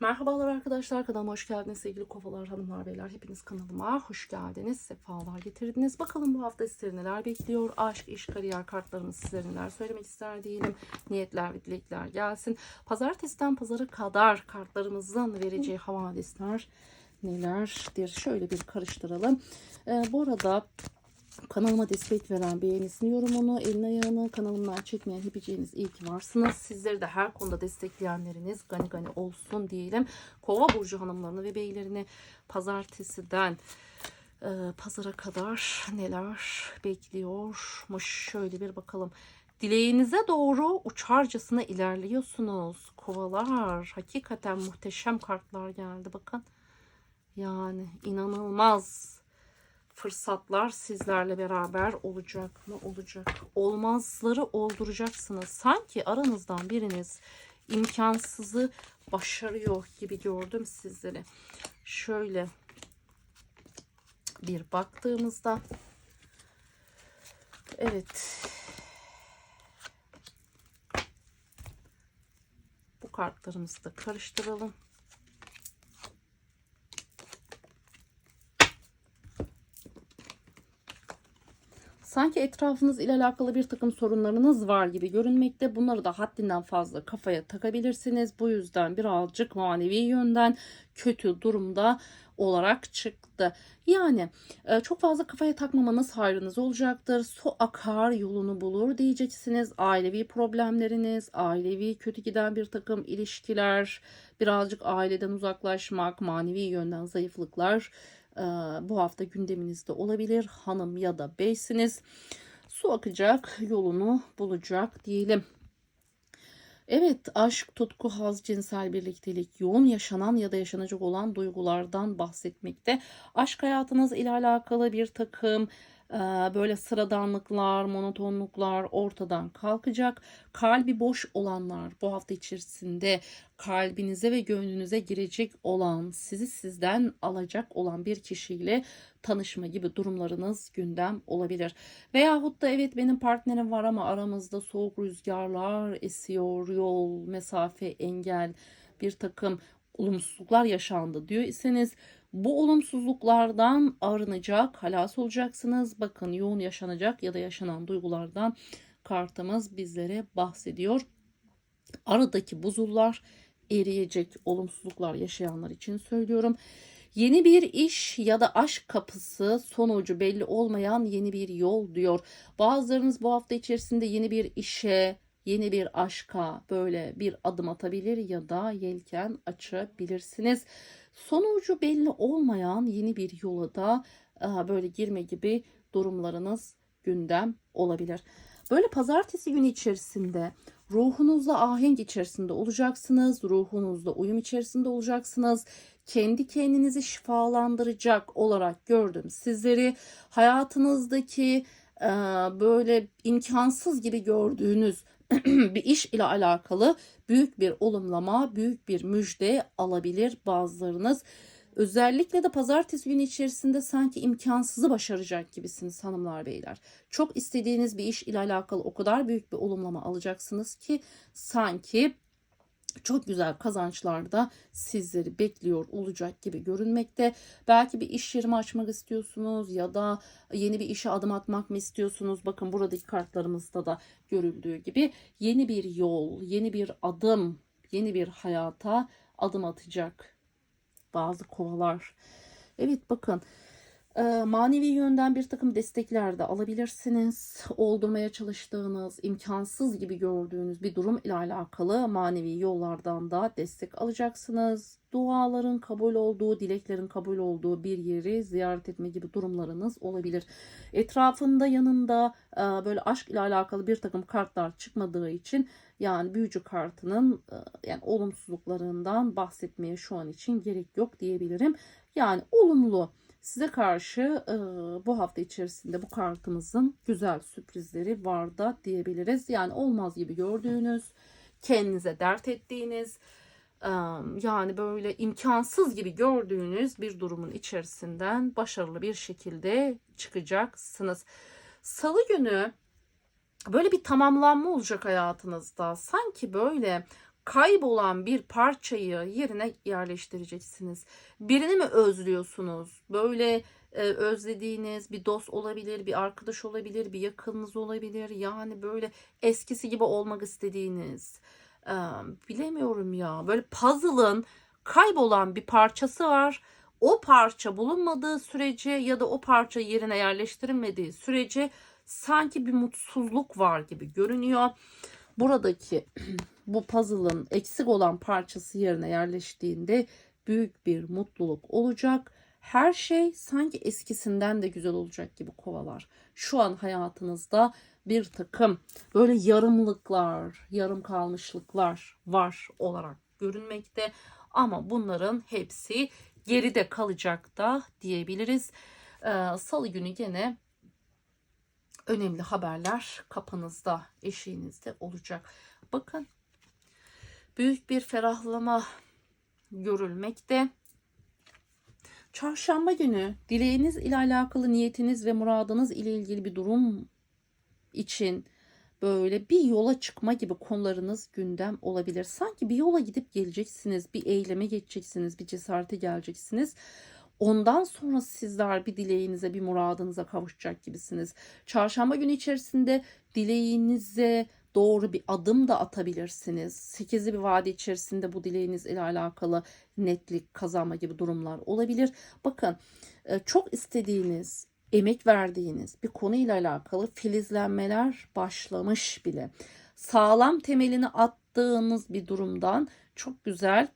Merhabalar arkadaşlar kanalıma hoş geldiniz. Sevgili kovalar hanımlar beyler hepiniz kanalıma hoş geldiniz. Sefalar getirdiniz. Bakalım bu hafta sizleri neler bekliyor? Aşk iş kariyer kartlarımız sizlere neler söylemek ister diyelim. Niyetler ve dilekler gelsin. Pazartesiden pazara kadar kartlarımızın vereceği havadisler nelerdir? Şöyle bir karıştıralım. Ee, bu arada Kanalıma destek veren beğenisini, yorumunu, elini ayağını kanalımdan çekmeyen hepiciğiniz iyi ki varsınız. Sizleri de her konuda destekleyenleriniz gani gani olsun diyelim. Kova burcu hanımlarını ve beylerini pazartesiden e, pazara kadar neler bekliyormuş. Şöyle bir bakalım. Dileğinize doğru uçarcasına ilerliyorsunuz. Kovalar hakikaten muhteşem kartlar geldi bakın. Yani inanılmaz fırsatlar sizlerle beraber olacak mı? Olacak. Olmazları olduracaksınız. Sanki aranızdan biriniz imkansızı başarıyor gibi gördüm sizleri. Şöyle bir baktığımızda evet bu kartlarımızı da karıştıralım. Sanki etrafınız ile alakalı bir takım sorunlarınız var gibi görünmekte. Bunları da haddinden fazla kafaya takabilirsiniz. Bu yüzden birazcık manevi yönden kötü durumda olarak çıktı. Yani e, çok fazla kafaya takmamanız hayrınız olacaktır. Su akar yolunu bulur diyeceksiniz. Ailevi problemleriniz, ailevi kötü giden bir takım ilişkiler, birazcık aileden uzaklaşmak, manevi yönden zayıflıklar bu hafta gündeminizde olabilir. Hanım ya da beysiniz. Su akacak, yolunu bulacak diyelim. Evet, aşk, tutku, haz, cinsel birliktelik, yoğun yaşanan ya da yaşanacak olan duygulardan bahsetmekte. Aşk hayatınız ile alakalı bir takım böyle sıradanlıklar, monotonluklar ortadan kalkacak. Kalbi boş olanlar bu hafta içerisinde kalbinize ve gönlünüze girecek olan, sizi sizden alacak olan bir kişiyle tanışma gibi durumlarınız gündem olabilir. Veyahut da evet benim partnerim var ama aramızda soğuk rüzgarlar esiyor, yol, mesafe, engel, bir takım olumsuzluklar yaşandı diyor iseniz bu olumsuzluklardan arınacak, halas olacaksınız. Bakın yoğun yaşanacak ya da yaşanan duygulardan kartımız bizlere bahsediyor. Aradaki buzullar eriyecek olumsuzluklar yaşayanlar için söylüyorum. Yeni bir iş ya da aşk kapısı sonucu belli olmayan yeni bir yol diyor. Bazılarınız bu hafta içerisinde yeni bir işe, yeni bir aşka böyle bir adım atabilir ya da yelken açabilirsiniz. Sonucu belli olmayan yeni bir yola da e, böyle girme gibi durumlarınız gündem olabilir. Böyle pazartesi günü içerisinde ruhunuzla ahenk içerisinde olacaksınız. Ruhunuzla uyum içerisinde olacaksınız. Kendi kendinizi şifalandıracak olarak gördüm sizleri. Hayatınızdaki e, böyle imkansız gibi gördüğünüz bir iş ile alakalı büyük bir olumlama, büyük bir müjde alabilir bazılarınız. Özellikle de pazartesi günü içerisinde sanki imkansızı başaracak gibisiniz hanımlar beyler. Çok istediğiniz bir iş ile alakalı o kadar büyük bir olumlama alacaksınız ki sanki çok güzel kazançlar da sizleri bekliyor olacak gibi görünmekte. Belki bir iş yerimi açmak istiyorsunuz ya da yeni bir işe adım atmak mı istiyorsunuz? Bakın buradaki kartlarımızda da görüldüğü gibi yeni bir yol, yeni bir adım, yeni bir hayata adım atacak bazı kovalar. Evet bakın manevi yönden bir takım destekler de alabilirsiniz. Oldurmaya çalıştığınız, imkansız gibi gördüğünüz bir durum ile alakalı manevi yollardan da destek alacaksınız. Duaların kabul olduğu, dileklerin kabul olduğu bir yeri ziyaret etme gibi durumlarınız olabilir. Etrafında yanında e, böyle aşk ile alakalı bir takım kartlar çıkmadığı için yani büyücü kartının e, yani olumsuzluklarından bahsetmeye şu an için gerek yok diyebilirim. Yani olumlu size karşı bu hafta içerisinde bu kartımızın güzel sürprizleri var da diyebiliriz. Yani olmaz gibi gördüğünüz, kendinize dert ettiğiniz, yani böyle imkansız gibi gördüğünüz bir durumun içerisinden başarılı bir şekilde çıkacaksınız. Salı günü böyle bir tamamlanma olacak hayatınızda. Sanki böyle kaybolan bir parçayı yerine yerleştireceksiniz. Birini mi özlüyorsunuz? Böyle e, özlediğiniz bir dost olabilir, bir arkadaş olabilir, bir yakınınız olabilir. Yani böyle eskisi gibi olmak istediğiniz. e, bilemiyorum ya. Böyle puzzle'ın kaybolan bir parçası var. O parça bulunmadığı sürece ya da o parça yerine yerleştirilmediği sürece sanki bir mutsuzluk var gibi görünüyor. Buradaki bu puzzle'ın eksik olan parçası yerine yerleştiğinde büyük bir mutluluk olacak. Her şey sanki eskisinden de güzel olacak gibi kovalar. Şu an hayatınızda bir takım böyle yarımlıklar, yarım kalmışlıklar var olarak görünmekte. Ama bunların hepsi geride kalacak da diyebiliriz. Ee, Salı günü gene önemli haberler kapınızda, eşiğinizde olacak. Bakın büyük bir ferahlama görülmekte. Çarşamba günü dileğiniz ile alakalı niyetiniz ve muradınız ile ilgili bir durum için böyle bir yola çıkma gibi konularınız gündem olabilir. Sanki bir yola gidip geleceksiniz, bir eyleme geçeceksiniz, bir cesarete geleceksiniz. Ondan sonra sizler bir dileğinize, bir muradınıza kavuşacak gibisiniz. Çarşamba günü içerisinde dileğinize doğru bir adım da atabilirsiniz. Sekizli bir vade içerisinde bu dileğiniz ile alakalı netlik kazanma gibi durumlar olabilir. Bakın e, çok istediğiniz, emek verdiğiniz bir konuyla alakalı filizlenmeler başlamış bile. Sağlam temelini attığınız bir durumdan çok güzel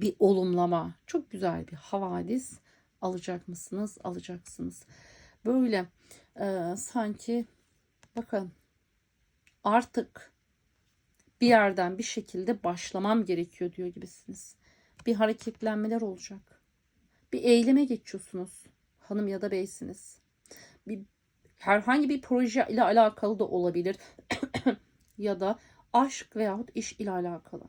bir olumlama, çok güzel bir havadis alacak mısınız? Alacaksınız. Böyle e, sanki bakın artık bir yerden bir şekilde başlamam gerekiyor diyor gibisiniz. Bir hareketlenmeler olacak. Bir eyleme geçiyorsunuz. Hanım ya da beysiniz. Bir herhangi bir proje ile alakalı da olabilir. ya da aşk veyahut iş ile alakalı.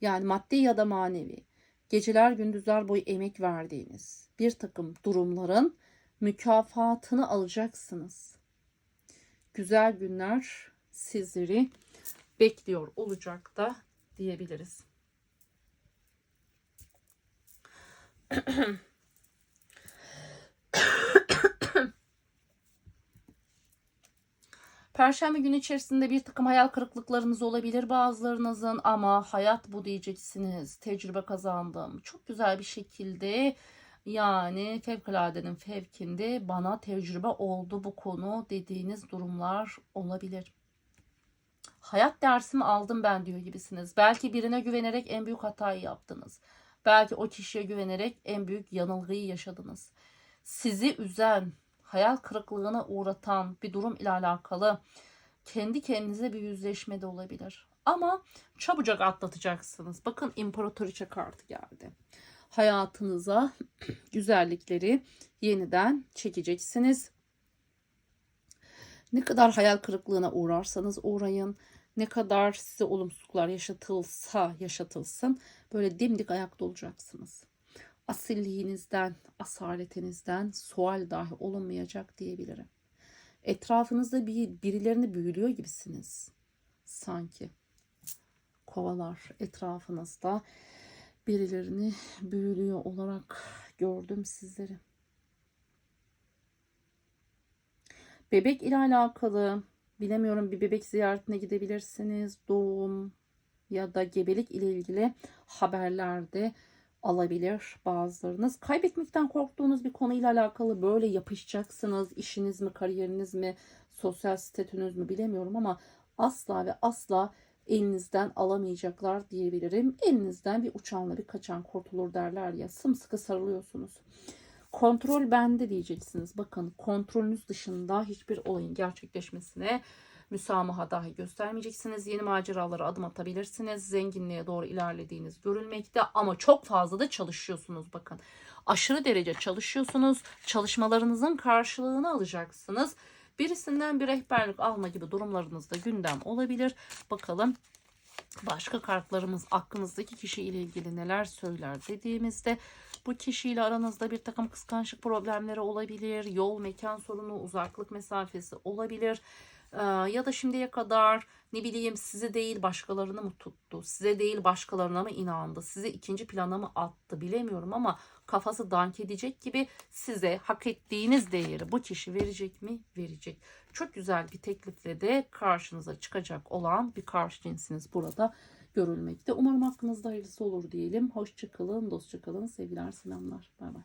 Yani maddi ya da manevi. Geceler gündüzler boyu emek verdiğiniz bir takım durumların mükafatını alacaksınız. Güzel günler sizleri bekliyor olacak da diyebiliriz. Perşembe günü içerisinde bir takım hayal kırıklıklarınız olabilir bazılarınızın ama hayat bu diyeceksiniz. Tecrübe kazandım. Çok güzel bir şekilde yani fevkaladenin fevkinde bana tecrübe oldu bu konu dediğiniz durumlar olabilir. Hayat dersimi aldım ben diyor gibisiniz. Belki birine güvenerek en büyük hatayı yaptınız. Belki o kişiye güvenerek en büyük yanılgıyı yaşadınız. Sizi üzen, hayal kırıklığına uğratan bir durum ile alakalı kendi kendinize bir yüzleşme de olabilir. Ama çabucak atlatacaksınız. Bakın imparatoriçe kartı geldi. Hayatınıza güzellikleri yeniden çekeceksiniz. Ne kadar hayal kırıklığına uğrarsanız uğrayın, ne kadar size olumsuzluklar yaşatılsa yaşatılsın böyle dimdik ayakta olacaksınız. Asilliğinizden, asaletinizden sual dahi olunmayacak diyebilirim. Etrafınızda bir birilerini büyülüyor gibisiniz. Sanki. Kovalar etrafınızda birilerini büyülüyor olarak gördüm sizleri. Bebek ile alakalı bilemiyorum bir bebek ziyaretine gidebilirsiniz. Doğum ya da gebelik ile ilgili haberlerde alabilir bazılarınız. Kaybetmekten korktuğunuz bir konuyla alakalı böyle yapışacaksınız. İşiniz mi, kariyeriniz mi, sosyal statünüz mü bilemiyorum ama asla ve asla elinizden alamayacaklar diyebilirim. Elinizden bir uçanla bir kaçan kurtulur derler ya sımsıkı sarılıyorsunuz. Kontrol bende diyeceksiniz. Bakın kontrolünüz dışında hiçbir olayın gerçekleşmesine müsamaha dahi göstermeyeceksiniz. Yeni maceralara adım atabilirsiniz. Zenginliğe doğru ilerlediğiniz görülmekte ama çok fazla da çalışıyorsunuz bakın. Aşırı derece çalışıyorsunuz. Çalışmalarınızın karşılığını alacaksınız. Birisinden bir rehberlik alma gibi durumlarınızda gündem olabilir. Bakalım başka kartlarımız aklınızdaki kişi ile ilgili neler söyler dediğimizde bu kişiyle aranızda bir takım kıskançlık problemleri olabilir. Yol, mekan sorunu, uzaklık mesafesi olabilir. Ee, ya da şimdiye kadar ne bileyim sizi değil başkalarını mı tuttu? Size değil başkalarına mı inandı? Sizi ikinci plana mı attı bilemiyorum ama kafası dank edecek gibi size hak ettiğiniz değeri bu kişi verecek mi? Verecek. Çok güzel bir teklifle de karşınıza çıkacak olan bir karşı cinsiniz burada görülmekte. Umarım hakkınızda hayırlısı olur diyelim. Dostça kalın. Sevgiler, selamlar. Bay bay.